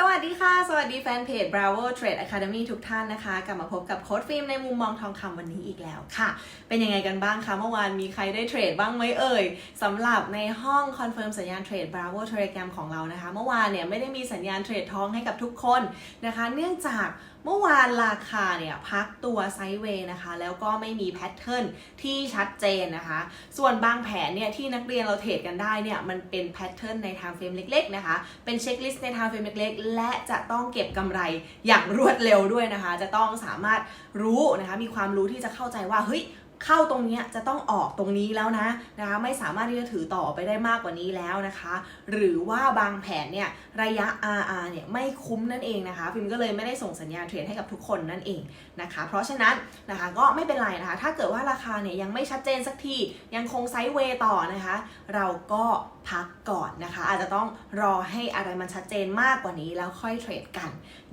สวัสดีค่ะ สวัสดีแฟนเพจ Bravo Trade Academy ทุกท่านนะคะ กลับมาพบกับโค้ดฟิล์มในมุมมองทองคำวันนี้อีกแล้วค่ะ เป็นยังไงกันบ้างคะ เมื่อวานมีใครได้เทรดบ้างไหมเอ่ยสำหรับในห้องคอนเฟิร์มสัญญาณเทรด Bravo Telegram ของเรานะคะ เมื่อวานเนี่ยไม่ได้มีสัญญาณเทรดทองให้กับทุกคนนะคะ เนื่องจากเมื่อวานราคาเนี่ยพักตัวไซด์เวย์นะคะ แล้วก็ไม่มีแพทเทิร์นที่ชัดเจนนะคะ ส่วนบางแผนเนี่ยที่นักเรียนเราเทรดกันได้เนี่ยมันเป็นแพทเทิร์นในทางเฟรมเล็กๆนะคะ เป็นเช็คลิสต์ในทางเฟรมเล็กๆ และจะต้องเก็บกำไรอย่างรวดเร็วด้วยนะคะ จะต้องสามารถรู้นะคะ มีความรู้ที่จะเข้าใจว่าเฮ้ย เข้าตรงนี้จะต้องออกตรงนี้แล้วนะนะคะไม่สามารถที่จะถือต่อไปได้มากกว่านี้แล้วนะคะ หรือว่าบางแผนเนี่ยระยะ RR เนี่ยไม่คุ้มนั่นเองนะคะฟิล์มก็เลยไม่ได้ส่งสัญญาณเทรดให้กับทุกคนนั่นเองนะคะ เพราะฉะนั้นนะคะก็ไม่เป็นไรนะคะ ถ้าเกิดว่าราคาเนี่ยยังไม่ชัดเจนสักทียังคงไซด์เวย์ต่อนะคะ เราก็พักก่อนนะคะ อาจจะต้องรอให้อะไรมันชัดเจนมากกว่านี้แล้วค่อยเทรดกัน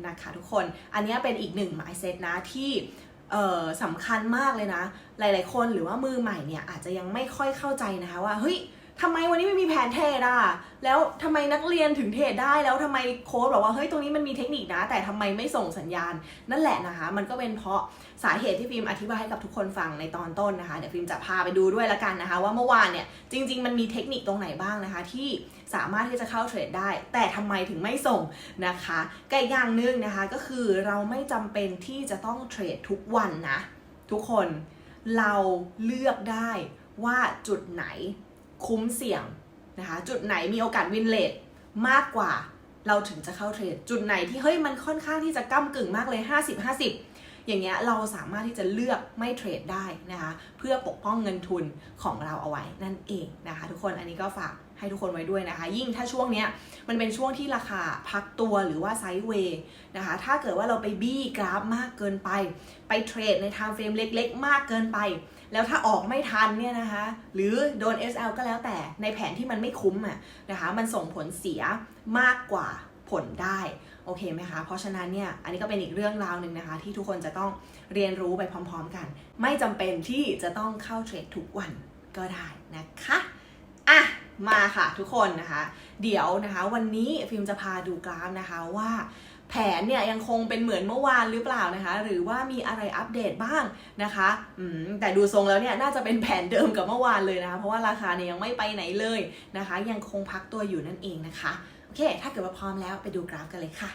นะคะ ทุกคนอันนี้เป็นอีกหนึ่ง mindset นะที่ สำคัญมากเลยนะ หลาย ๆ คนหรือว่ามือใหม่เนี่ยอาจจะยังไม่ค่อยเข้าใจนะคะว่าเฮ้ยทำไมวันนี้ไม่มีแผนเทรดอะ แล้วทำไมนักเรียนถึงเทรดได้ แล้วทำไมโค้ชบอกว่าเฮ้ยตรงนี้มันมีเทคนิคนะ แต่ทำไมไม่ส่งสัญญาณ นั่นแหละนะคะ มันก็เป็นเพราะ สาเหตุที่ฟิล์มอธิบายให้กับทุกคนฟังในตอนต้นนะคะเดี๋ยวฟิล์มจะพาไปดูด้วยละกันนะคะ ว่าเมื่อวานเนี่ยจริง ๆ มันมีเทคนิคตรงไหนบ้างนะคะ ที่สามารถที่จะเข้าเทรดได้ แต่ทำไมถึงไม่ส่งนะคะก็อีกอย่างหนึงนะคะก็คือเราไม่จำเป็นที่จะต้องเทรดทุกวันนะทุกคนเราเลือกได้ว่าจุดไหนคุ้มเสี่ยงนะคะจุดไหนมีโอกาสวินเลทมากกว่าเราถึงจะเข้าเทรด จุดไหนที่เฮ้ยมันค่อนข้างที่จะก้ากึ่งมากเลย 50 50 อย่างเงี้ยเราสามารถที่จะเลือกไม่เทรดได้นะคะเพื่อปกป้องเงินทุนของเราเอาไว้นั่นเองนะคะ ทุกคนอันนี้ก็ฝากให้ทุกคนไว้ด้วยนะคะ ยิ่งถ้าช่วงเนี้ยมันเป็นช่วงที่ราคาพักตัวหรือว่าไซด์เวย์นะคะ ถ้าเกิดว่าเราไปบี้กราฟมากเกินไป ไปเทรดในไทม์เฟรมเล็กๆ มากเกินไป แล้วถ้าออกไม่ทันเนี่ยนะคะ หรือโดน SL ก็แล้วแต่ในแผนที่มันไม่คุ้มอะนะคะ มันส่งผลเสียมากกว่าผลได้ โอเคไหมคะ เพราะฉะนั้นเนี่ย อันนี้ก็เป็นอีกเรื่องราวหนึ่งนะคะ ที่ทุกคนจะต้องเรียนรู้ไปพร้อม ๆ กัน ไม่จำเป็นที่จะต้องเข้าเทรดทุกวันก็ได้นะคะ อะ มาค่ะทุกคนนะคะ เดี๋ยวนะคะ วันนี้ฟิล์มจะพาดูกราฟนะคะว่าแผนเนี่ยยังคงเป็นเหมือนเมื่อวานหรือเปล่านะคะ หรือว่ามีอะไรอัปเดตบ้างนะคะอืมแต่ดูทรงแล้วเนี่ยน่าจะเป็นแผนเดิมกับเมื่อวานเลยนะคะ เพราะว่าราคาเนี่ยยังไม่ไปไหนเลยนะคะ ยังคงพักตัวอยู่นั่นเองนะคะ เค ถ้าเกิดว่าพร้อมแล้วไปดูกราฟกันเลยค่ะ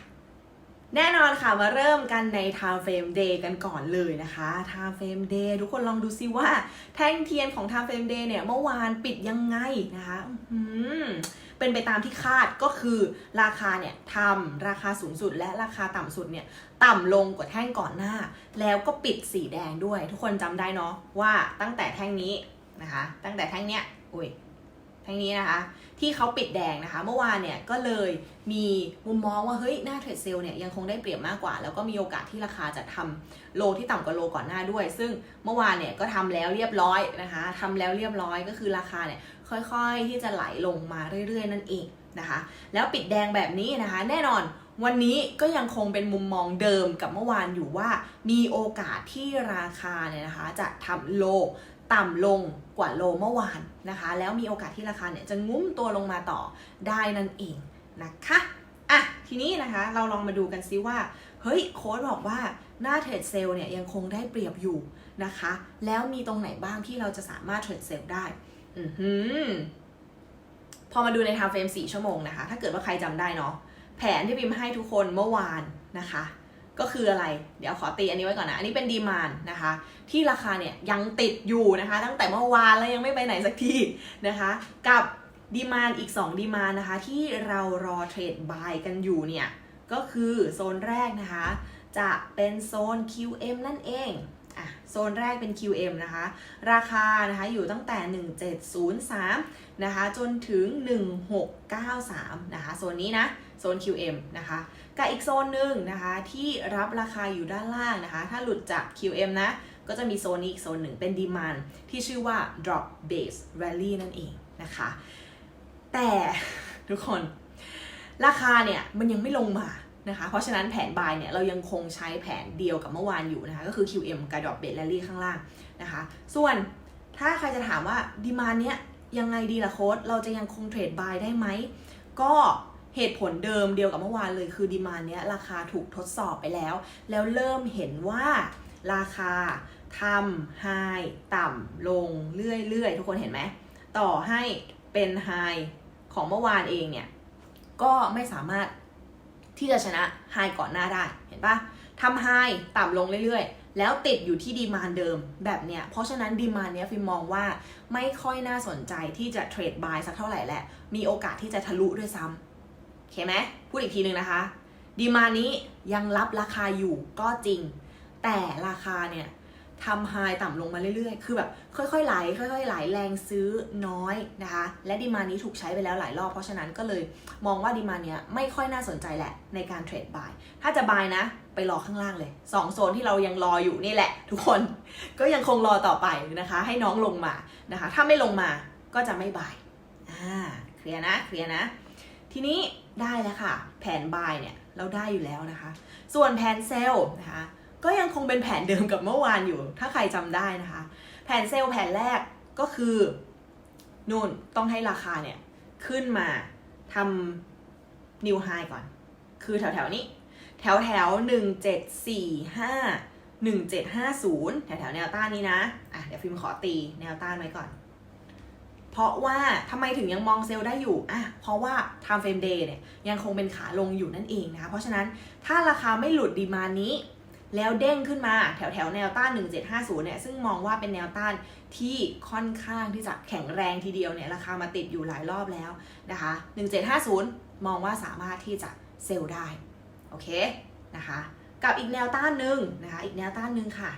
แน่นอนค่ะ มาเริ่มกันใน time frame day กันก่อนเลยนะคะ time frame day ทุกคนลองดูซิว่า แท่งเทียนของ time frame day เนี่ยเมื่อวานปิดยังไงนะคะเป็นไปตามที่คาดก็คือราคาเนี่ยทำราคาสูงสุดและราคาต่ำสุดเนี่ยต่ำลงกว่าแท่งก่อนหน้า แล้วก็ปิดสีแดงด้วย ทุกคนจำได้เนาะว่าตั้งแต่แท่งนี้นะคะ ตั้งแต่แท่งเนี้ยอุ้ย ท่งนี้นะคะ ที่เขาปิดแดงนะคะ เมื่อวานเนี่ยก็เลยมีมุมมองว่าเฮ้ยหน้าเทรดเซลเนี่ยยังคงได้เปรียบมากกว่า แล้วก็มีโอกาสที่ราคาจะทำโลที่ต่ำกว่าโลก่อนหน้าด้วย ซึ่งเมื่อวานเนี่ยก็ทำแล้วเรียบร้อยนะคะทำแล้วเรียบร้อยก็คือราคาเนี่ยค่อยๆที่จะไหลลงมาเรื่อย ๆ นั่นเองนะคะ แล้วปิดแดงแบบนี้นะคะ แน่นอนวันนี้ก็ยังคงเป็นมุมมองเดิมกับเมื่อวานอยู่ว่า มีโอกาสที่ราคาเนี่ยนะคะ จะทำโล ต่ำลงกว่าโลเมื่อวานนะคะ แล้วมีโอกาสที่ราคาเนี่ยจะงุ้มตัวลงมาต่อได้นั่นเองนะคะอะทีนี้นะคะเราลองมาดูกันซิว่า เฮ้ยโค้ดบอกว่าหน้าเทรดเซลล์เนี่ยยังคงได้เปรียบอยู่นะคะ แล้วมีตรงไหนบ้างที่เราจะสามารถเทรดเซลล์ได้อือหือพอมาดูใน time frame 4ชั่วโมงนะคะ ถ้าเกิดว่าใครจำได้เนาะแผนที่พิมพ์ให้ทุกคนเมื่อวานนะคะ ก็คืออะไร เดี๋ยวขอตีอันนี้ไว้ก่อนนะ อันนี้เป็นดีมานนะคะ ที่ราคาเนี่ยยังติดอยู่นะคะ ตั้งแต่เมื่อวานแล้วยังไม่ไปไหนสักทีนะคะ กับดีมานอีก 2 ดีมานนะคะ ที่เรารอเทรดบายกันอยู่เนี่ย ก็คือโซนแรกนะคะ จะเป็นโซน QM นั่นเองอะโซนแรกเป็น QM นะคะ ราคานะคะอยู่ตั้งแต่ 1703 นะคะ จนถึง 1693 นะคะ โซนนี้นะ โซน QM นะคะกับอีกโซนหนึ่งนะคะที่รับราคาอยู่ด้านล่างนะคะ ถ้าหลุดจาก QM นะ ก็จะมีโซนนี้อีกโซนหนึ่งเป็น demand ที่ชื่อว่า drop base rally นั่นเองนะคะ แต่ทุกคนราคาเนี่ยมันยังไม่ลงมานะคะ เพราะฉะนั้นแผน buy เนี่ยเรายังคงใช้แผนเดียวกับเมื่อวานอยู่นะคะ ก็คือ QM กับ drop base rally ข้างล่างนะคะ ส่วนถ้าใครจะถามว่า demand เนี้ยยังไงดีล่ะโค้ดเราจะยังคงเทรด buy ได้ไหม ก็ เหตุผลเดิมเดียวกับเมื่อวานเลยคือดีมานเนี้ยราคาถูกทดสอบไปแล้ว แล้วเริ่มเห็นว่าราคาทำไฮต่ำลงเรื่อยๆ ทุกคนเห็นไหม ต่อให้เป็นไฮของเมื่อวานเองเนี่ย ก็ไม่สามารถที่จะชนะไฮก่อนหน้าได้เห็นปะทำไฮต่ำลงเรื่อยๆ แล้วติดอยู่ที่ดีมานเดิมแบบเนี้ย เพราะฉะนั้นดีมานเนี้ยฟิมมองว่าไม่ค่อยน่าสนใจที่จะเทรดบายสักเท่าไหร่แหละ มีโอกาสที่จะทะลุด้วยซ้ำ เคไหมพูดอีกทีหนึ่งนะคะ ดีมานี้ยังรับราคาอยู่ก็จริง แต่ราคาเนี่ยทำไฮต่ำลงมาเรื่อยๆ คือแบบค่อยๆไหลค่อยๆไหลแรงซื้อน้อยนะคะ และดีมานี้ถูกใช้ไปแล้วหลายรอบ เพราะฉะนั้นก็เลยมองว่าดีมานเนี้ยไม่ค่อยน่าสนใจแหละในการเทรดบาย ถ้าจะบายนะ ไปรอข้างล่างเลย 2 โซนที่เรายังรออยู่นี่แหละ ทุกคนก็ยังคงรอต่อไปนะคะ ให้น้องลงมานะคะ ถ้าไม่ลงมาก็จะไม่บาย อ่า เคลียร์นะ เคลียร์นะ ทีนี้ ได้แล้วค่ะ แผนบายเนี่ยเราได้อยู่แล้วนะคะ ส่วนแผนเซลล์นะคะก็ยังคงเป็นแผนเดิมกับเมื่อวานอยู่ ถ้าใครจำได้นะคะ แผนเซลล์แผนแรกก็คือนู่นต้องให้ราคาเนี่ยขึ้นมาทำนิวไฮก่อน คือแถวแถวนี้ แถวแถวหนึ่งเจ็ดสี่ห้าหนึ่งเจ็ดห้าศูนย์แถวแถวแนวต้านนี้นะ อะเดี๋ยวฟิล์มขอตีแนวต้านไว้ก่อน เพราะว่าทำไมถึงยังมองเซลล์ได้อยู่อะเพราะว่า time frame day เนี่ยยังคงเป็นขาลงอยู่นั่นเองนะคะเพราะฉะนั้นถ้าราคาไม่หลุดดีมานี้ แล้วเด้งขึ้นมาแถวแถวแนวต้าน 1750 เนี่ยซึ่งมองว่าเป็นแนวต้านที่ค่อนข้างที่จะแข็งแรงทีเดียวเนี่ยราคามาติดอยู่หลายรอบแล้วนะคะ 1750 มองว่าสามารถที่จะเซลล์ได้โอเคนะคะ กับอีกแนวต้านหนึ่งนะคะอีกแนวต้านหนึ่งค่ะ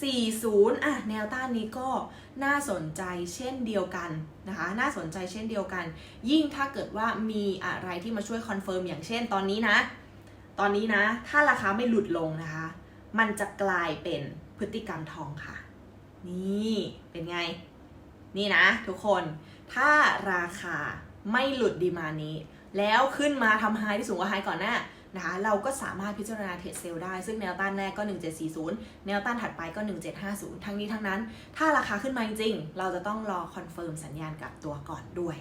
40 อะ แนวต้านนี้ก็น่าสนใจเช่นเดียวกันนะคะ น่าสนใจเช่นเดียวกัน ยิ่งถ้าเกิดว่ามีอะไรที่มาช่วยคอนเฟิร์มอย่างเช่นตอนนี้นะ ตอนนี้นะ ถ้าราคาไม่หลุดลงนะคะ มันจะกลายเป็นพฤติกรรมทองค่ะ นี่ เป็นไง นี่นะ ทุกคน ถ้าราคาไม่หลุดดีมานี้ แล้วขึ้นมาทำไฮที่สูงกว่าไฮก่อนหน้า นะคะเราก็สามารถพิจารณาเทรดเซลได้ ซึ่งแนวต้านแรกก็ 1740 แนวต้านถัดไปก็ 1750 ทั้งนี้ทั้งนั้น ถ้าราคาขึ้นมาจริงๆ เราจะต้องรอคอนเฟิร์มสัญญาณกลับตัวก่อนด้วย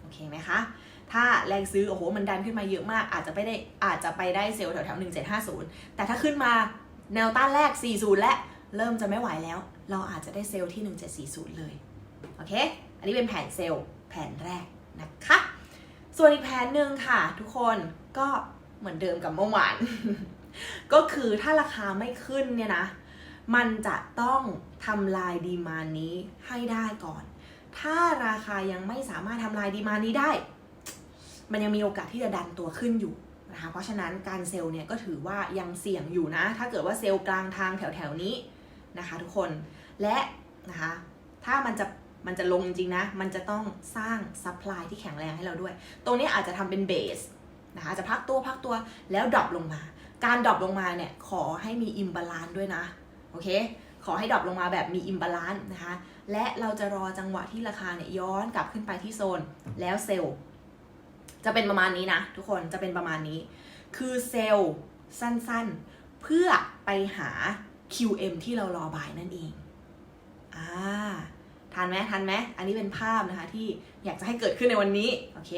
โอเคไหมคะ ถ้าแรงซื้อ โอ้โห มันดันขึ้นมาเยอะมาก อาจจะไปได้อาจจะไปได้เซลล์แถวแถว1750 แต่ถ้าขึ้นมาแนวต้านแรก 40 และเริ่มจะไม่ไหวแล้ว เราอาจจะได้เซลล์ที่ 1740 เลย โอเค อันนี้เป็นแผนเซลล์แผนแรกนะคะ ส่วนอีกแผนหนึ่งค่ะ ทุกคนก็ เหมือนเดิมกับเมื่อวาน ก็คือถ้าราคาไม่ขึ้นเนี่ยนะ มันจะต้องทำลายดีมานนี้ให้ได้ก่อน ถ้าราคายังไม่สามารถทำลายดีมานนี้ได้ มันยังมีโอกาสที่จะดันตัวขึ้นอยู่นะคะ เพราะฉะนั้นการเซลล์เนี่ยก็ถือว่ายังเสี่ยงอยู่นะ ถ้าเกิดว่าเซลล์กลางทางแถวๆนี้นะคะ ทุกคน และนะคะ ถ้ามันจะมันจะลงจริงนะ มันจะต้องสร้างซัพพลายที่แข็งแรงให้เราด้วย ตรงนี้อาจจะทำเป็นเบส นะคะจะพักตัวพักตัวแล้วดรอปลงมา การดรอปลงมาเนี่ยขอให้มีอิมบาลานซ์ด้วยนะโอเคขอให้ดรอปลงมาแบบมีอิมบาลานซ์นะคะและเราจะรอจังหวะที่ราคาเนี่ยย้อนกลับขึ้นไปที่โซนแล้วเซลล์จะเป็นประมาณนี้นะทุกคนจะเป็นประมาณนี้ คือเซลล์สั้นๆ เพื่อไปหา QM ที่เรารอบายนั่นเองอ่าทันไหมทันไหมอันนี้เป็นภาพนะคะที่อยากจะให้เกิดขึ้นในวันนี้โอเค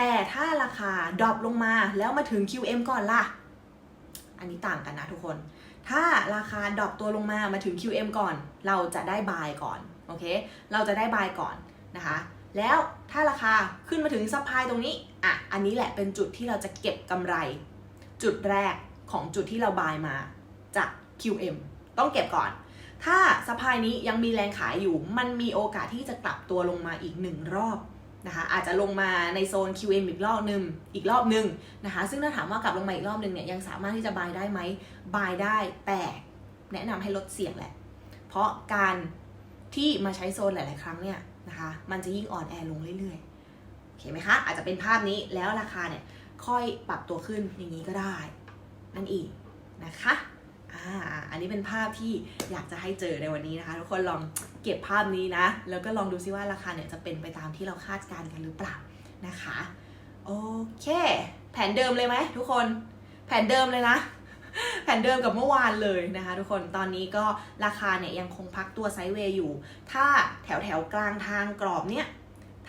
แต่ถ้าราคาดรอปลงมาแล้วมาถึง QM ก่อนล่ะ อันนี้ต่างกันนะทุกคน ถ้าราคาดรอปตัวลงมามาถึง QM ก่อน เราจะได้บายก่อน โอเค เราจะได้บายก่อนนะคะ แล้วถ้าราคาขึ้นมาถึงซัพพลายตรงนี้ อะ อันนี้แหละเป็นจุดที่เราจะเก็บกำไร จุดแรกของจุดที่เราบายมาจาก QM ต้องเก็บก่อน ถ้าซัพพลายนี้ยังมีแรงขายอยู่ มันมีโอกาสที่จะกลับตัวลงมาอีกหนึ่งรอบ นะคะอาจจะลงมาในโซน QM อีกรอบหนึ่งอีกรอบหนึ่งนะคะซึ่งถ้าถามว่ากลับลงมาอีกรอบหนึ่งเนี่ยยังสามารถที่จะบายได้ไหมบายได้แต่แนะนำให้ลดเสี่ยงแหละ เพราะการที่มาใช้โซนหลาย ๆ ครั้งเนี่ยนะคะมันจะยิ่งอ่อนแอลงเรื่อยๆโอเคไหมคะอาจจะเป็นภาพนี้แล้วราคาเนี่ยค่อยปรับตัวขึ้นอย่างนี้ก็ได้ นั่นเองนะคะ อ่าอันนี้เป็นภาพที่อยากจะให้เจอในวันนี้นะคะ ทุกคนลองเก็บภาพนี้นะ แล้วก็ลองดูซิว่าราคาเนี่ยจะเป็นไปตามที่เราคาดการณ์กันหรือเปล่านะคะโอเค แผนเดิมเลยไหมทุกคนแผนเดิมเลยนะ แผนเดิมกับเมื่อวานเลยนะคะ ทุกคนตอนนี้ก็ราคาเนี่ยยังคงพักตัวไซด์เวย์อยู่ ถ้าแถวแถวกลางทางกรอบเนี่ย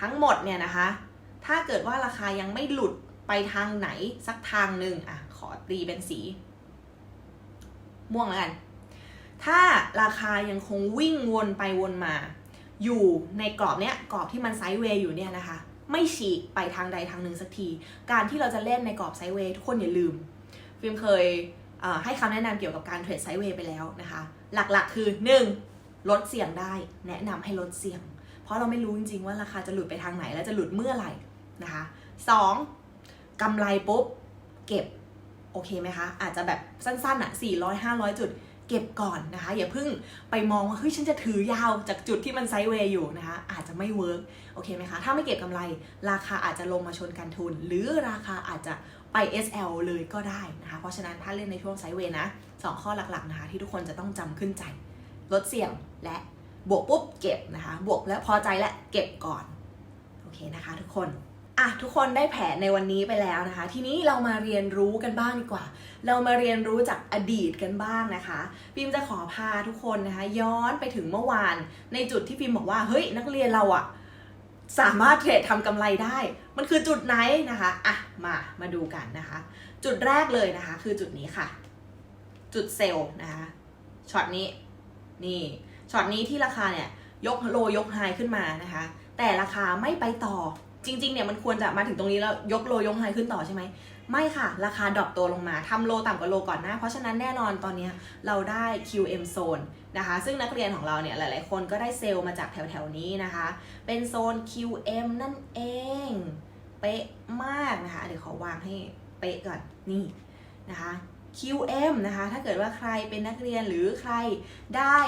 ทั้งหมดเนี่ยนะคะ ถ้าเกิดว่าราคายังไม่หลุดไปทางไหนสักทางหนึ่งอะขอตีเป็นสี ม่วงแล้วกัน ถ้าราคายังคงวิ่งวนไปวนมา อยู่ในกรอบเนี้ยกรอบที่มันไซด์เวย์อยู่เนี่ยนะคะ ไม่ฉีกไปทางใดทางหนึ่งสักที การที่เราจะเล่นในกรอบไซด์เวย์ทุกคนอย่าลืม ฟิล์มเคยเให้คำแนะนำเกี่ยวกับการเทรดไซด์เวย์ไปแล้วนะคะ หลักๆคือ 1. ลดเสี่ยงได้ แนะนำให้ลดเสี่ยง เพราะเราไม่รู้จริงๆว่าราคาจะหลุดไปทางไหนและจะหลุดเมื่อไหร่นะคะ 2. กำไรปุ๊บ เก็บ โอเคไหมคะ อาจจะแบบสั้นๆอะ400 500 จุดเก็บก่อนนะคะ อย่าเพิ่งไปมองว่าเฮ้ยฉันจะถือยาวจากจุดที่มันไซด์เวย์อยู่นะคะ อาจจะไม่เวิร์กโอเคไหมคะ ถ้าไม่เก็บกำไรราคาอาจจะลงมาชนกันทุน หรือราคาอาจจะไป SL เลยก็ได้นะคะ เพราะฉะนั้นถ้าเล่นในช่วงไซด์เวย์นะสองข้อหลักๆนะคะ ที่ทุกคนจะต้องจำขึ้นใจ ลดเสี่ยงและบวกปุ๊บเก็บนะคะ บวกแล้วพอใจและเก็บก่อน โอเคนะคะทุกคน อะทุกคนได้แผนในวันนี้ไปแล้วนะคะ ทีนี้เรามาเรียนรู้กันบ้างดีกว่า เรามาเรียนรู้จากอดีตกันบ้างนะคะฟิมจะขอพาทุกคนนะคะ ย้อนไปถึงเมื่อวาน ในจุดที่ฟิมบอกว่าเฮ้ยนักเรียนเราอะสามารถเทรดทำกำไรได้ มันคือจุดไหนนะคะอะมามาดูกันนะคะ จุดแรกเลยนะคะ คือจุดนี้ค่ะ จุดเซลล์นะคะช็อตนี้นี่ช็อตนี้ที่ราคาเนี่ยยกโลยกไฮขึ้นมานะคะ แต่ราคาไม่ไปต่อ จริงๆเนี่ยมันควรจะมาถึงตรงนี้แล้วยกโลยกไฮขึ้นต่อใช่ไหมไม่ค่ะ ราคาดรอปตัวลงมาทำโลต่ำกว่าโลก่อนหน้า เพราะฉะนั้นแน่นอนตอนนี้เราได้ QM zone นะคะ ซึ่งนักเรียนของเราเนี่ยหลายๆ คนก็ได้เซลล์มาจากแถวๆ นี้นะคะ เป็นโซน QM นั่นเอง เป๊ะมากนะคะ เดี๋ยวขอวางให้เป๊ะก่อนนี่นะคะ QM นะคะ ถ้าเกิดว่าใครเป็นนักเรียนหรือใครได้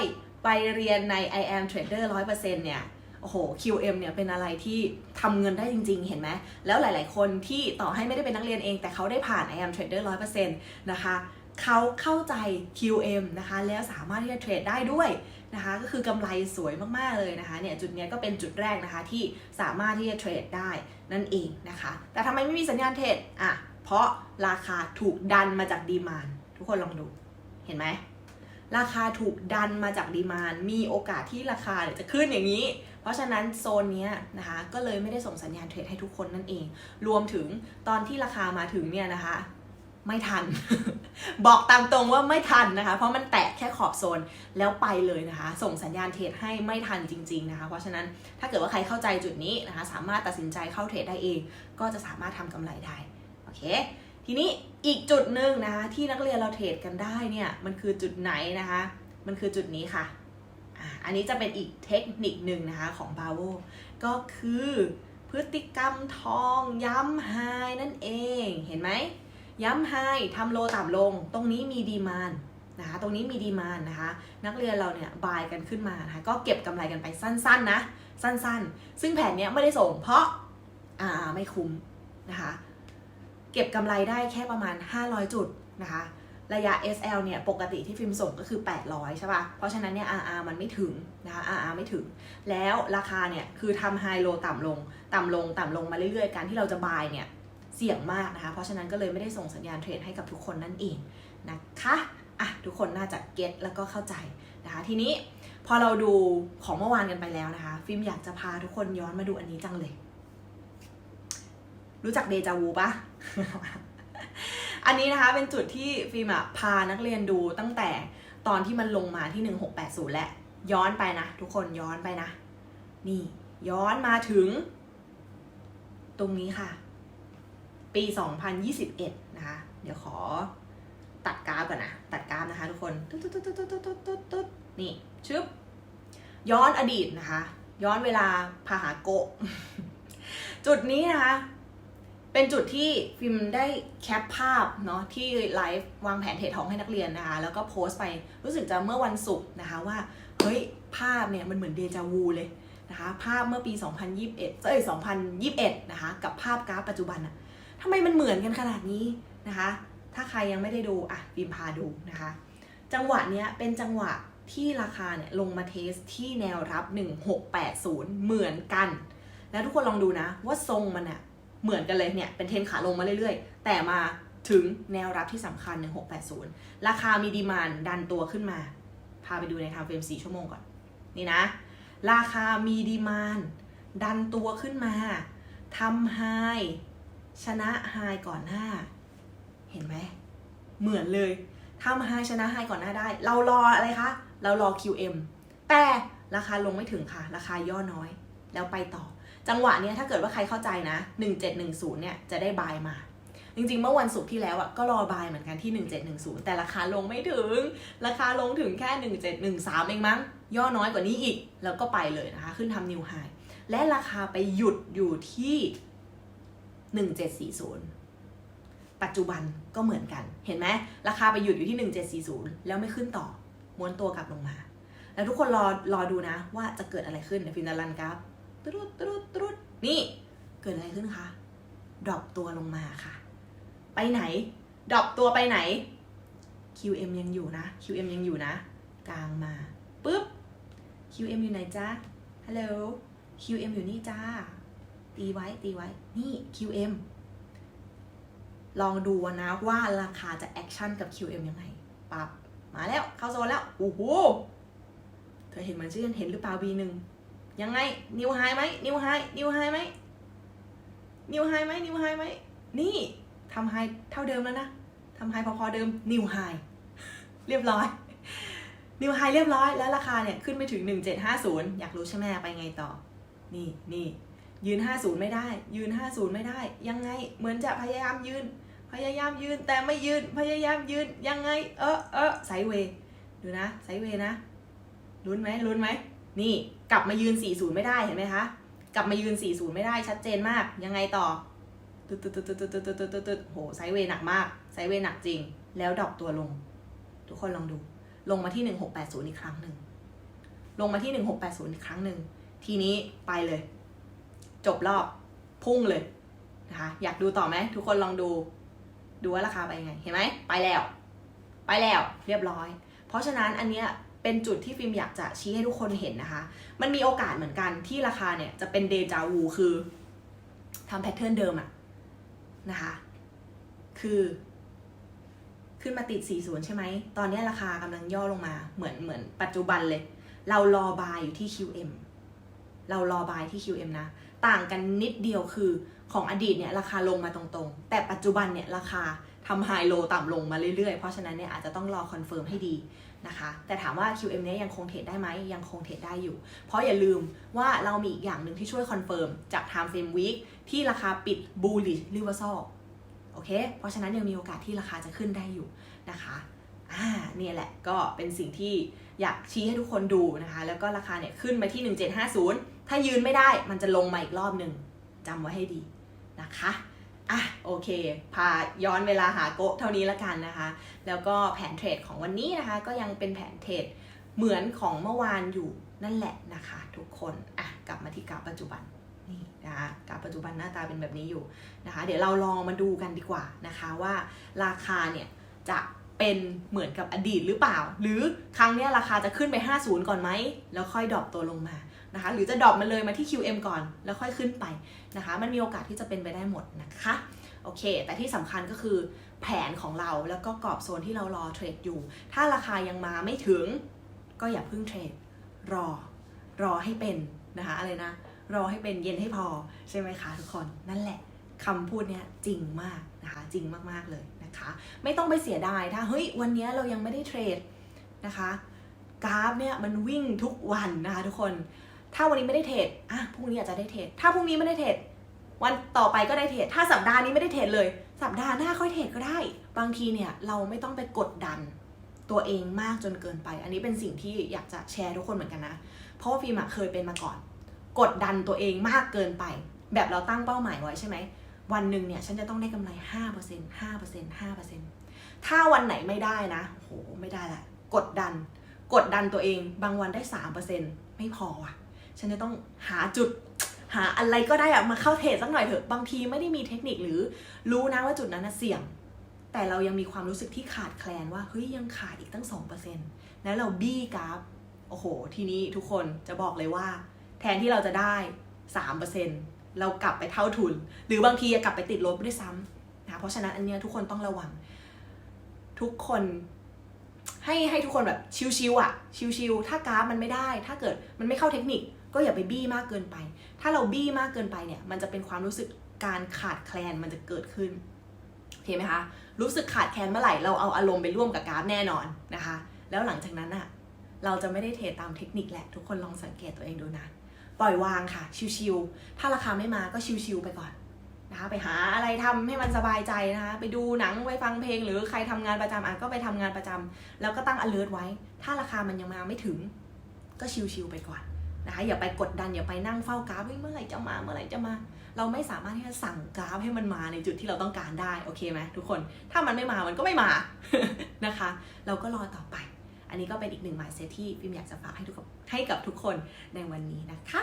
ไปเรียนใน I am trader 100%เนี่ย โอ้โห QM เนี่ยเป็นอะไรที่ทำเงินได้จริง ๆ เห็นไหม แล้วหลาย ๆ คนที่ต่อให้ไม่ได้เป็นนักเรียนเอง แต่เขาได้ผ่าน I am trader 100%นะคะเขาเข้าใจ QM นะคะ แล้วสามารถที่จะเทรดได้ด้วยนะคะ ก็คือกำไรสวยมาก ๆ เลยนะคะ เนี่ยจุดนี้ก็เป็นจุดแรกนะคะที่สามารถที่จะเทรดได้นั่นเองนะคะ แต่ทำไมไม่มีสัญญาณเทรด อะ เพราะราคาถูกดันมาจากดีมานทุกคนลองดู เห็นไหม ราคาถูกดันมาจากดีมานมีโอกาสที่ราคาเนี่ยจะขึ้นอย่างนี้ เพราะฉะนั้นโซนนี้นะคะก็เลยไม่ได้ส่งสัญญาณเทรดให้ทุกคนนั่นเอง รวมถึงตอนที่ราคามาถึงเนี่ยนะคะไม่ทัน บอกตามตรงว่าไม่ทันนะคะ เพราะมันแตะแค่ขอบโซนแล้วไปเลยนะคะ ส่งสัญญาณเทรดให้ไม่ทันจริง ๆนะคะ เพราะฉะนั้นถ้าเกิดว่าใครเข้าใจจุดนี้นะคะ สามารถตัดสินใจเข้าเทรดได้เอง ก็จะสามารถทำกำไรได้โอเค ทีนี้อีกจุดหนึ่งนะคะที่นักเรียนเราเทรดกันได้เนี่ยมันคือจุดไหนนะคะ มันคือจุดนี้ค่ะ อันนี้จะเป็นอีกเทคนิคหนึ่งนะคะของบาโวก็คือพฤติกรรมทองย้ำไฮนั่นเองเห็นไหมย้ำไฮทำโลต่ำลง ตรงนี้มีดีมานนะคะตรงนี้มีดีมานนะคะ นักเรียนเราเนี่ยบายกันขึ้นมานะคะก็เก็บกำไรกันไปสั้นๆนะ สั้นๆ ซึ่งแผนเนี้ยไม่ได้ส่งเพราะอ่าไม่คุ้มนะคะ เก็บกำไรได้แค่ประมาณ 500 จุดนะคะ ระยะ SL เนี่ยปกติที่ฟิล์มส่งก็คือ 800 ใช่ปะ่ะ เพราะฉะนั้นเนี่ย RR มันไม่ถึงนะคะ RR ไม่ถึง แล้วราคาเนี่ยคือทำไฮโลต่ำลง ต่ำลง ต่ำลงมาเรื่อยๆ การที่เราจะบายเนี่ยเสี่ยงมากนะคะ เพราะฉะนั้นก็เลยไม่ได้ส่งสัญญาณเทรดให้กับทุกคนนั่นเองนะคะอะทุกคนน่าจะเก็ตแล้วก็เข้าใจนะคะ ทีนี้พอเราดูของเมื่อวานกันไปแล้วนะคะ ฟิล์มอยากจะพาทุกคนย้อนมาดูอันนี้จังเลย รู้จักเดจาวูปะ อันนี้นะคะเป็นจุดที่ฟิล์มอะพานักเรียนดูตั้งแต่ตอนที่มันลงมาที่ 1680 และย้อนไปนะ ทุกคนย้อนไปนะ นี่ ย้อนมาถึง ตรงนี้ค่ะ ปี 2021 นะคะ เดี๋ยวขอตัดกราฟก่อนนะ ตัดกราฟนะคะทุกคนตุ๊ดตุ๊ดตุ๊ดตุ๊ดตุ๊ดตุ๊ดตุ๊ดนี่ชึบย้อนอดีตนะคะ ย้อนเวลาพาหาโก จุดนี้นะคะ เป็นจุดที่ฟิล์มได้แคปภาพเนาะที่ไลฟ์วางแผนเทรดทองให้นักเรียนนะคะ แล้วก็โพสต์ไปรู้สึกจะเมื่อวันศุกร์นะคะว่า เฮ้ย ภาพเนี่ยมันเหมือนเดจาวูเลยนะคะ ภาพเมื่อปี 2021เอ้ย2021 นะคะ กับภาพกราฟปัจจุบันอะทำไมมันเหมือนกันขนาดนี้นะคะ ถ้าใครยังไม่ได้ดูอะฟิล์มพาดูนะคะ จังหวะเนี้ยเป็นจังหวะที่ราคาเนี่ยลงมาเทสที่แนวรับ 1680 เหมือนกัน แล้วทุกคนลองดูนะว่าทรงมันอะ เหมือนกันเลยเนี่ยเป็นเทรนขาลงมาเรื่อยๆ แต่มาถึงแนวรับที่สำคัญ 1680 ราคามีดีมานดันตัวขึ้นมา พาไปดูในไทม์เฟรม4ชั่วโมงก่อน นี่นะ ราคามีดีมานดันตัวขึ้นมาทำไฮชนะไฮก่อนหน้า เห็นไหม เหมือนเลยทำไฮชนะไฮก่อนหน้าได้ เรารออะไรคะ เรารอ QM แต่ราคาลงไม่ถึงค่ะ ราคาย่อน้อย แล้วไปต่อ จังหวะนี้ถ้าเกิดว่าใครเข้าใจนะ 1710 เนี่ยจะได้บายมา จริงๆ เมื่อวันศุกร์ที่แล้วอะก็รอบายเหมือนกันที่ 1710 แต่ราคาลงไม่ถึง ราคาลงถึงแค่ 1713 เองมั้ง ย่อน้อยกว่านี้อีก แล้วก็ไปเลยนะคะ ขึ้นทำนิวไฮและราคาไปหยุดอยู่ที่ 1740 ปัจจุบันก็เหมือนกัน เห็นไหมราคาไปหยุดอยู่ที่ 1740 แล้วไม่ขึ้นต่อ ม้วนตัวกลับลงมา แล้วทุกคนรอรอดูนะว่าจะเกิดอะไรขึ้นเดี๋ยวฟิล์มจะรันกราฟ ตรุดตรุดตรุดนี่ เกิดอะไรขึ้นคะดรอปตัวลงมาค่ะ ไปไหนดรอปตัวไปไหน QM ยังอยู่นะ QM ยังอยู่นะ กลางมาปุ๊บ QM อยู่ไหนจ๊ะฮัลโหล QM อยู่นี่จ้า ตีไว้ตีไว้ นี่ QM ลองดูนะว่าราคาจะแอคชั่นกับ QM ยังไงปับมาแล้ว เข้าโซนแล้ว โอ้โห เธอเห็นมันชื่อเห็นหรือเปล่า B1 ยังไง นิวไฮไหมนิวไฮนิวไฮไหมนิวไฮไหมนิวไฮไหมนี่ทำไฮเท่าเดิมแล้วนะทำไฮพอๆเดิมนิวไฮเรียบร้อยนิวไฮเรียบร้อยแล้วราคาเนี่ยขึ้นไปถึง 1750 อยากรู้ใช่ไหมไปไงต่อ นี่นี่ยืน 50 ไม่ได้ ยืน 50 ไม่ได้ ยังไงเหมือนจะพยายามยืน พยายามยืนแต่ไม่ยืนพยายามยืนยังไง เออเออไซเวดูนะไซเวนะลุ้นไหมลุ้นไหมนี่ กลับมายืน 40 ไม่ได้เห็นไหมคะ กลับมายืน 40 ไม่ได้ชัดเจนมาก ยังไงต่อตึ๊ดตึ๊ดตึ๊ดตึ๊ดตึ๊ดตึ๊ดตึ๊ดตึ๊ดโหไซเวย์หนักมาก ไซเวย์หนักจริง แล้วดรอปตัวลง ทุกคนลองดู ลงมาที่ 1680 อีกครั้งหนึ่ง ลงมาที่ 1680 อีกครั้งหนึ่ง ทีนี้ไปเลย จบรอบ พุ่งเลยนะคะ อยากดูต่อไหม ทุกคนลองดู ดูว่าราคาไปยังไง เห็นไหม ไปแล้ว ไปแล้ว เรียบร้อย เพราะฉะนั้นอันเนี้ย เป็นจุดที่ฟิล์มอยากจะชี้ให้ทุกคนเห็นนะคะ มันมีโอกาสเหมือนกันที่ราคาเนี่ยจะเป็นเดจาวูคือทำแพทเทิร์นเดิมอะนะคะ คือ ขึ้นมาติด 40 ใช่ไหม ตอนนี้ราคากำลังย่อลงมา เหมือนเหมือนปัจจุบันเลย เรารอบายอยู่ที่ QM เรารอบายที่ QM นะ ต่างกันนิดเดียวคือของอดีตเนี่ยราคาลงมาตรงๆ แต่ปัจจุบันเนี่ยราคาทำไฮโลต่ำลงมาเรื่อยๆ เพราะฉะนั้นเนี่ยอาจจะต้องรอคอนเฟิร์มให้ดี นะคะแต่ถามว่า QM เนี้ยยังคงเทรดได้ไหมยังคงเทรดได้อยู่ เพราะอย่าลืมว่าเรามีอีกอย่างหนึ่งที่ช่วยคอนเฟิร์มจาก time frame week ที่ราคาปิด bullish reversal โอเค เพราะฉะนั้นยังมีโอกาสที่ราคาจะขึ้นได้อยู่นะคะอ่าเนี่ยแหละก็เป็นสิ่งที่อยากชี้ให้ทุกคนดูนะคะ แล้วก็ราคาเนี่ยขึ้นมาที่ 1750 ถ้ายืนไม่ได้มันจะลงมาอีกรอบหนึ่งจำไว้ให้ดีนะคะ อะโอเค พาย้อนเวลาหาโกะเท่านี้ละกันนะคะ แล้วก็แผนเทรดของวันนี้นะคะ ก็ยังเป็นแผนเทรดเหมือนของเมื่อวานอยู่นั่นแหละนะคะ ทุกคนอะกลับมาที่กราฟปัจจุบันนี่นะคะกราฟปัจจุบันหน้าตาเป็นแบบนี้อยู่นะคะ เดี๋ยวเราลองมาดูกันดีกว่านะคะว่าราคาเนี่ยจะเป็นเหมือนกับอดีตหรือเปล่า หรือครั้งนี้ราคาจะขึ้นไป 50 ก่อนไหม แล้วค่อยดรอปตัวลงมา นะคะ หรือจะดรอปมาเลยมาที่ QM ก่อนแล้วค่อยขึ้นไปนะคะ มันมีโอกาสที่จะเป็นไปได้หมดนะคะ โอเค แต่ที่สำคัญก็คือแผนของเราแล้วก็กรอบโซนที่เรารอเทรดอยู่ ถ้าราคายังมาไม่ถึง ก็อย่าเพิ่งเทรด รอ รอให้เป็นนะคะอะไรนะ รอให้เป็นเย็นให้พอใช่ไหมคะทุกคน นั่นแหละคำพูดเนี้ยจริงมากนะคะ จริงมากๆเลยนะคะ ไม่ต้องไปเสียดายถ้าเฮ้ยวันนี้เรายังไม่ได้เทรดนะคะกราฟเนี่ยมันวิ่งทุกวันนะคะทุกคน ถ้าวันนี้ไม่ได้เทรดอะพรุ่งนี้อาจจะได้เทรดถ้าพรุ่งนี้ไม่ได้เทรดวันต่อไปก็ได้เทรดถ้าสัปดาห์นี้ไม่ได้เทรดเลย สัปดาห์หน้าค่อยเทรดก็ได้ บางทีเนี่ยเราไม่ต้องไปกดดันตัวเองมากจนเกินไป อันนี้เป็นสิ่งที่อยากจะแชร์ทุกคนเหมือนกันนะ เพราะว่าฟิล์มเคยเป็นมาก่อน กดดันตัวเองมากเกินไป แบบเราตั้งเป้าหมายไว้ใช่ไหม วันหนึ่งเนี่ยฉันจะต้องได้กำไร 5% 5% 5%ถ้าวันไหนไม่ได้นะ โห ไม่ได้ละ กดดัน กดดันตัวเอง บางวันได้ 3%ไม่พอว่ะ ฉันจะต้องหาจุดหาอะไรก็ได้อะมาเข้าเทรดสักหน่อยเถอะบางทีไม่ได้มีเทคนิคหรือรู้นะว่าจุดนั้นเสี่ยง แต่เรายังมีความรู้สึกที่ขาดแคลนว่าเฮ้ยยังขาดอีกตั้ง 2%แล้วเราบี้กราฟโอ้โห ทีนี้ทุกคนจะบอกเลยว่า แทนที่เราจะได้ 3%เรากลับไปเท่าทุน หรือบางทีกลับไปติดลบด้วยซ้ำนะเพราะฉะนั้นอันเนี้ยทุกคนต้องระวัง ทุกคนให้ให้ทุกคนแบบชิวๆอะชิวๆถ้ากราฟมันไม่ได้ ถ้าเกิดมันไม่เข้าเทคนิค ก็อย่าไปบี้มากเกินไป ถ้าเราบี้มากเกินไปเนี่ย มันจะเป็นความรู้สึกการขาดแคลนมันจะเกิดขึ้นโอเคไหมคะ รู้สึกขาดแคลนเมื่อไหร่เราเอาอารมณ์ไปร่วมกับกราฟแน่นอนนะคะ แล้วหลังจากนั้นอะเราจะไม่ได้เทรดตามเทคนิคแหละทุกคนลองสังเกตตัวเองดูนะปล่อยวางค่ะ ชิวๆถ้าราคาไม่มาก็ชิวๆไปก่อนนะคะไปหาอะไรทำให้มันสบายใจนะคะไปดูหนังไปฟังเพลง หรือใครทำงานประจำอะก็ไปทำงานประจำแล้วก็ตั้ง alert ไว้ ถ้าราคามันยังมาไม่ถึง ก็ชิวๆไปก่อน นะคะอย่าไปกดดันอย่าไปนั่งเฝ้ากราฟเฮ้ยเมื่อไหร่จะมาเมื่อไหร่จะมา เราไม่สามารถที่จะสั่งกราฟให้มันมาในจุดที่เราต้องการได้โอเคไหมทุกคนถ้ามันไม่มามันก็ไม่มานะคะ เราก็รอต่อไป อันนี้ก็เป็นอีกหนึ่ง mindset ที่พิมอยากจะฝากให้ทุกคนให้กับทุกคนในวันนี้นะคะ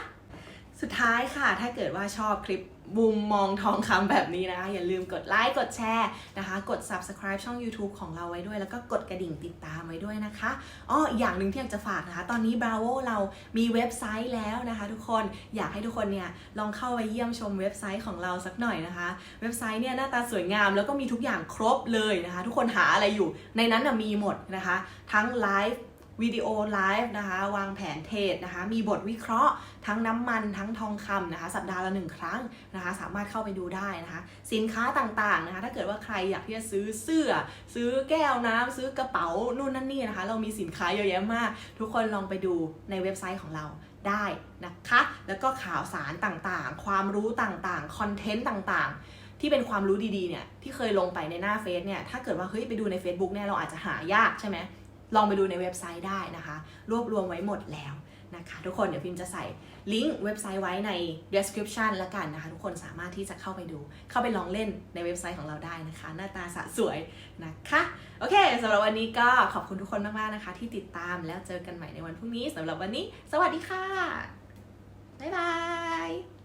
สุดท้ายค่ะ ถ้าเกิดว่าชอบคลิปมุมมองทองคำแบบนี้นะคะ อย่าลืมกดไลค์ กดแชร์นะคะ กด subscribe ช่อง YouTube ของเราไว้ด้วย แล้วก็กดกระดิ่งติดตามไว้ด้วยนะคะอ้ออีกอย่างหนึ่งที่อยากจะฝากนะคะ ตอนนี้ Bravo เรามีเว็บไซต์แล้วนะคะ ทุกคน อยากให้ทุกคนเนี่ยลองเข้าไปเยี่ยมชมเว็บไซต์ของเราสักหน่อยนะคะ เว็บไซต์เนี่ยหน้าตาสวยงาม แล้วก็มีทุกอย่างครบเลยนะคะ ทุกคนหาอะไรอยู่ ในนั้นนะมีหมดนะคะ ทั้งไลฟ์ วิดีโอไลฟ์นะคะ วางแผนเทรดนะคะ มีบทวิเคราะห์ทั้งน้ำมันทั้งทองคำนะคะ สัปดาห์ละหนึ่งครั้งนะคะ สามารถเข้าไปดูได้นะคะ สินค้าต่างๆนะคะ ถ้าเกิดว่าใครอยากที่จะซื้อเสื้อ ซื้อแก้วน้ำซื้อกระเป๋านู่นนั่นนี่นะคะ เรามีสินค้าเยอะแยะมาก ทุกคนลองไปดูในเว็บไซต์ของเราได้นะคะ แล้วก็ข่าวสารต่างๆ ความรู้ต่างๆ คอนเทนต์ต่างๆที่เป็นความรู้ดีๆเนี่ยที่เคยลงไปในหน้าเฟซเนี่ยถ้าเกิดว่าเฮ้ยไปดูใน Facebook เนี่ยเราอาจจะหายากใช่ไหม ลองไปดูในเว็บไซต์ได้นะคะ รวบรวมไว้หมดแล้วนะคะ ทุกคนเดี๋ยวพิมจะใส่ลิงก์เว็บไซต์ไว้ใน description ละกันนะคะ ทุกคนสามารถที่จะเข้าไปดู เข้าไปลองเล่นในเว็บไซต์ของเราได้นะคะ หน้าตาสะสวยนะคะ โอเคสำหรับวันนี้ก็ขอบคุณทุกคนมาก ๆ นะคะ ที่ติดตามแล้วเจอกันใหม่ในวันพรุ่งนี้สำหรับวันนี้ สวัสดีค่ะ บ๊ายบาย